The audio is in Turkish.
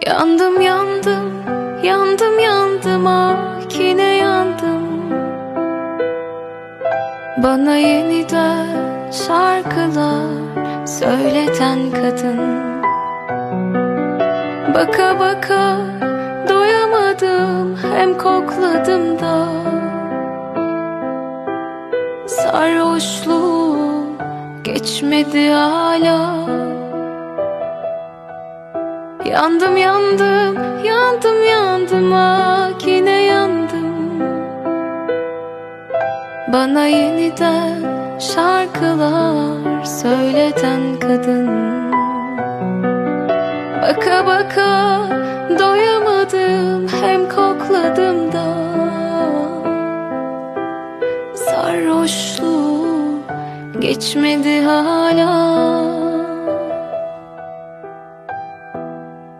Yandım yandım, yandım yandım ah yine yandım. Bana yeniden şarkılar söyleten kadın. Baka baka doyamadım hem kokladım da. Sarhoşluğum geçmedi hala Yandım yandım yandım yandım ah yine yandım. Bana yeniden şarkılar söyleten kadın. Baka baka doyamadım hem kokladım da. Sarhoşluğum geçmedi hala